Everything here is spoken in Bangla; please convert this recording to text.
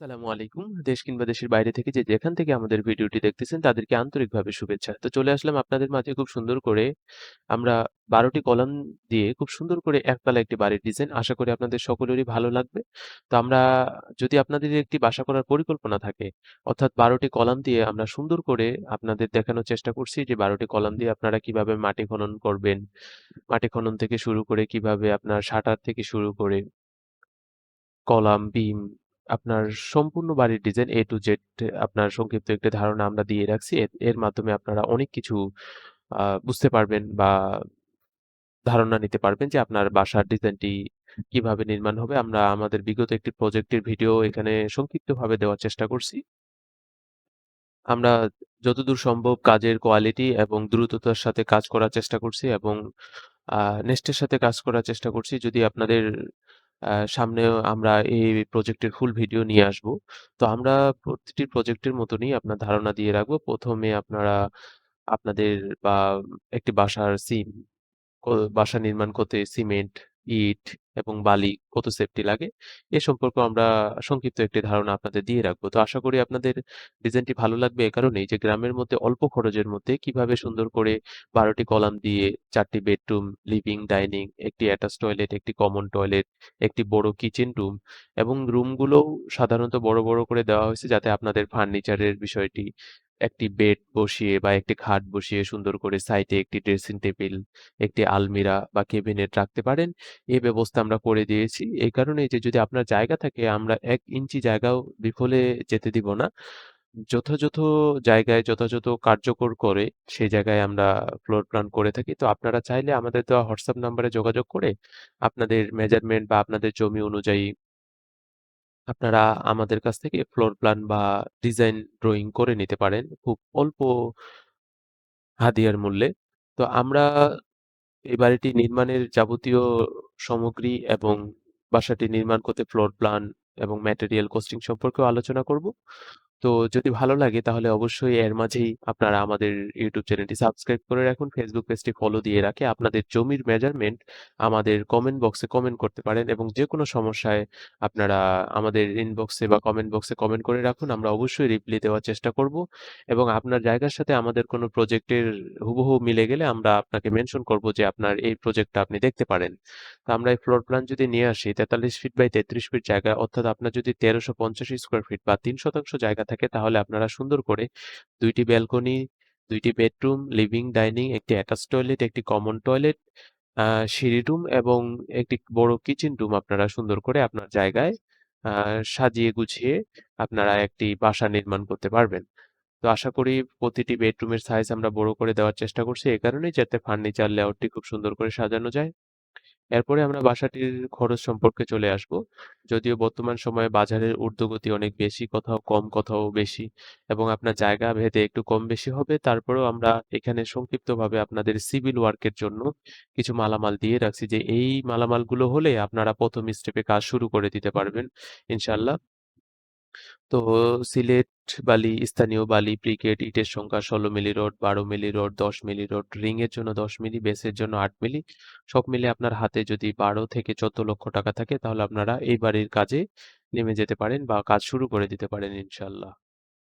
আসসালামু আলাইকুম। দেশ কিংবা দেশের বাইরে থেকে যে যেখান থেকে আমাদের ভিডিওটি দেখতেছেন তাদেরকে আন্তরিকভাবে শুভেচ্ছা। তো চলে আসলাম আপনাদের মাঝে খুব সুন্দর করে আমরা বারোটি কলাম দিয়ে খুব সুন্দর করে একতলা একটি বাড়ির ডিজাইন আশা করি আপনাদের সকলেরই ভালো লাগবে। তো আমরা যদি আপনাদের একটি বাসা করার পরিকল্পনা থাকে অর্থাৎ বারোটি কলাম দিয়ে আমরা সুন্দর করে আপনাদের দেখানোর চেষ্টা করছি যে ১২ টি কলাম দিয়ে আপনারা কীভাবে মাটি খনন করবেন। মাটি খনন থেকে শুরু করে কীভাবে আপনার শাটার থেকে শুরু করে কলাম, বিম আপনার সম্পূর্ণ বাড়ির ডিজাইন এ টু জেড আপনার সংক্ষিপ্ত একটি ধারণা আমরা দিয়ে রাখছি। এর মাধ্যমে আপনারা অনেক কিছু বুঝতে পারবেন বা ধারণা নিতে পারবেন যে আপনার বাসার ডিজাইনটি কীভাবে নির্মাণ হবে। আমরা আমাদের বিগত একটি প্রজেক্টের ভিডিও এখানে সংক্ষিপ্তভাবে দেওয়ার চেষ্টা করছি। আমরা যতদূর সম্ভব কাজের কোয়ালিটি এবং দ্রুততার সাথে কাজ করার চেষ্টা করছি এবং নেস্টের সাথে কাজ করার চেষ্টা করছি। যদি আপনাদের আ সামনেও আমরা এই প্রজেক্টের ফুল ভিডিও নিয়ে আসব তো আমরা প্রতিটি প্রজেক্টের মতনই আপনার ধারণা দিয়ে রাখব। প্রথমে আপনারা আপনাদের বা একটি বাসার সিম বাসা নির্মাণ করতে সিমেন্ট, ইট এবং বালি কত সেফটি লাগে এ সম্পর্কেও আমরা সংক্ষিপ্ত একটি ধারণা আপনাদের দিয়ে রাখব। তো আশা করি আপনাদের ডিজাইনটি ভালো লাগবে এ কারণেই যে গ্রামের মধ্যে অল্প খরচের মধ্যে কীভাবে সুন্দর করে বারোটি কলাম দিয়ে চারটি বেডরুম, লিভিং, ডাইনিং, একটি অ্যাটাচ টয়লেট, একটি কমন টয়লেট, একটি বড় কিচেন রুম এবং রুমগুলোও সাধারণত বড়, বড় করে দেওয়া হয়েছে যাতে আপনাদের ফার্নিচারের বিষয়টি একটি বেড বসিয়ে বা একটি খাট বসিয়ে সুন্দর করে সাইডে একটি ড্রেসিং টেবিল, একটি আলমিরা বা কেবিনেট রাখতে পারেন। এই ব্যবস্থা আমরা করে দিয়েছি। এই কারণেই যে যদি আপনার জায়গা থাকে আমরা এক ইঞ্চি জায়গাও বিফলে যেতে দিব না। যথাযথ জায়গায় যথাযথ কার্যকর করে সেই জায়গায় আমরা ফ্লোর প্ল্যান করে থাকি। তো আপনারা চাইলে আমাদের দেওয়া হোয়াটসঅ্যাপ নাম্বারে যোগাযোগ করে আপনাদের মেজারমেন্ট বা আপনাদের জমি অনুযায়ী আপনারা আমাদের কাছ থেকে ফ্লোর প্ল্যান বা ডিজাইন ড্রয়িং করে নিতে পারেন খুব অল্প হাদিয়ার মূল্যে। তো আমরা এই বাড়িটি নির্মাণের যাবতীয় সামগ্রী এবং বাসাটি নির্মাণ করতে ফ্লোর প্ল্যান এবং ম্যাটেরিয়াল কোস্টিং সম্পর্কেও আলোচনা করব। তো যদি ভালো লাগে তাহলে অবশ্যই এর মাঝেই আপনারা আমাদের ইউটিউব চ্যানেলটি সাবস্ক্রাইব করে রাখুন। ফেসবুক পেজটি ফলো দিয়ে রাখে আপনাদের জমির মেজারমেন্ট আমাদের কমেন্ট বক্সে কমেন্ট করতে পারেন এবং যেকোনো সমস্যায় আপনারা আমাদের ইনবক্সে বা কমেন্ট বক্সে কমেন্ট করে রাখুন। আমরা অবশ্যই রিপ্লাই দেওয়ার চেষ্টা করব এবং আপনার জায়গার সাথে আমাদের কোনো প্রজেক্টের হুবহু মিলে গেলে আমরা আপনাকে মেনশন করব যে আপনার এই প্রজেক্টটা আপনি দেখতে পারেন। তো আমরা এই ফ্লোর প্ল্যান যদি নিয়ে আসি ৪৩ ফিট বাই ৩৩ ফিট জায়গা, অর্থাৎ আপনার যদি তেরোশো পঞ্চাশ স্কোয়ার ফিট বা তিন শতাংশ জায়গা তাহলে আপনারা সুন্দর করে দুইটি ব্যালকনি, দুইটি বেডরুম, লিভিং, ডাইনিং, একটি অ্যাটাচ টয়লেট, একটি কমন টয়লেট, সিঁড়ি রুম এবং একটি বড় কিচেন রুম আপনারা সুন্দর করে আপনার জায়গায় সাজিয়ে গুছিয়ে আপনারা একটি বাসা নির্মাণ করতে পারবেন। তো আশা করি প্রতিটি বেডরুমের সাইজ আমরা বড় করে দেওয়ার চেষ্টা করছি এ কারণেই যাতে ফার্নিচার লেআউটটি খুব সুন্দর করে সাজানো যায়। এরপরে আমরা বাসাটির খরচ সম্পর্কে চলে আসব। যদিও বর্তমান সময়ে বাজারের ঊর্ধ্বগতি অনেক বেশি, কোথাও কম, কোথাও বেশি এবং আপনার জায়গা ভেদে একটু কম বেশি হবে। তারপরেও আমরা এখানে সংক্ষিপ্তভাবে আপনাদের সিভিল ওয়ার্কের জন্য কিছু মালামাল দিয়ে রাখছি যে এই মালামালগুলো হলে আপনারা প্রথম স্টেপে কাজ শুরু করে দিতে পারবেন ইনশাআল্লাহ। তো সিলেট বালি, স্থানীয় বালি, ক্রিকেট ইটের সংখ্যা ১৬ মিলি রোড বারো মিলি রোড দশ মিলি রোড রিংয়ের জন্য ১০ মিলি, বেসের জন্য আট মিলি। সব মিলে আপনার হাতে যদি ১২ থেকে ১৪ লক্ষ টাকা থাকে তাহলে আপনারা এই বাড়ির কাজে নেমে যেতে পারেন বা কাজ শুরু করে দিতে পারেন ইনশাআল্লাহ।